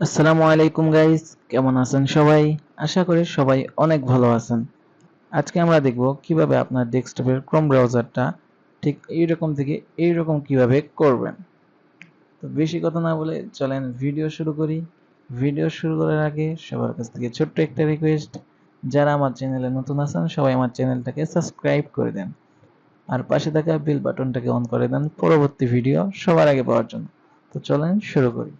আসসালামু আলাইকুম গাইস কেমন আছেন সবাই? আশা করি সবাই অনেক ভালো আছেন। আজকে আমরা দেখব কীভাবে আপনার ডেস্কটপের ক্রোম ব্রাউজারটা ঠিক এইরকম থেকে এইরকম কীভাবে করবেন। তো বেশি কথা না বলে চলেন ভিডিও শুরু করি। ভিডিও শুরু করার আগে সবার কাছ থেকে ছোট্ট একটা রিকোয়েস্ট যারা আমার চ্যানেলে নতুন আছেন, সবাই আমার চ্যানেলটাকে সাবস্ক্রাইব করে দেন। আর পাশে থাকা বেল বাটনটাকে অন করে দেন পরবর্তী ভিডিও সবার আগে পাওয়ার জন্য। তো চলেন শুরু করি।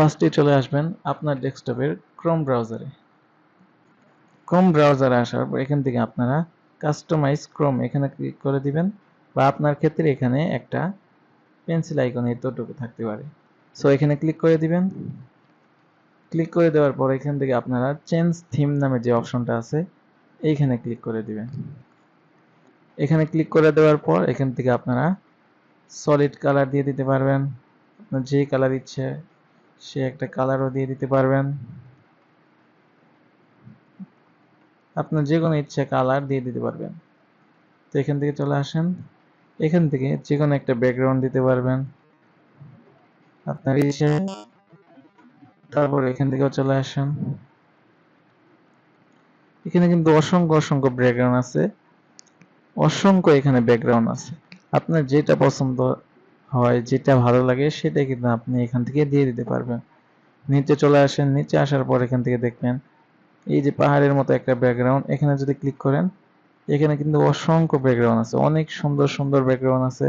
ফার্স্টে চলে আসবেন আপনার ডেস্কটপের ক্রোম ব্রাউজারে। ক্রোম ব্রাউজারে আসার পর এখান থেকে আপনারা কাস্টমাইজ ক্রোম এখানে ক্লিক করে দিবেন বা আপনার ক্ষেত্রে এখানে একটা পেন্সিল আইকন এতটুকু থাকতে পারে। সো এখানে ক্লিক করে দিবেন। ক্লিক করে দেওয়ার পর এখান থেকে আপনারা চেঞ্জ থিম নামে যে অপশনটা আছে, এইখানে ক্লিক করে দিবেন। এখানে ক্লিক করে দেওয়ার পর এখান থেকে আপনারা সলিড কালার দিয়ে দিতে পারবেন। আপনার যে কালার ইচ্ছে সে একটা কালারও দিয়ে দিতে পারবেন। আপনার যে কোনো ইচ্ছা কালার দিয়ে দিতে পারবেন। তো এখান থেকে চলে আসেন। এখান থেকে যে কোনো একটা ব্যাকগ্রাউন্ড দিতে পারবেন। আপনার ইচ্ছে। তারপর এখান থেকেও চলে আসেন। এখানে কিন্তু অসংখ্য অসংখ্য ব্যাকগ্রাউন্ড আছে। অসংখ্য এখানে ব্যাকগ্রাউন্ড আছে। আপনার যেটা পছন্দ হয়, যেটা ভালো লাগে সেটা কিন্তু আপনি এখান থেকে দিয়ে দিতে পারবেন। নিচে চলে আসেন, নিচে আসার পর এখান থেকে দেখবেন, এই যে পাহাড়ের মতো একটা ব্যাকগ্রাউন্ড এখানে যদি ক্লিক করেন, এখানে কিন্তু অসংখ্য ব্যাকগ্রাউন্ড আছে, অনেক সুন্দর সুন্দর ব্যাকগ্রাউন্ড আছে।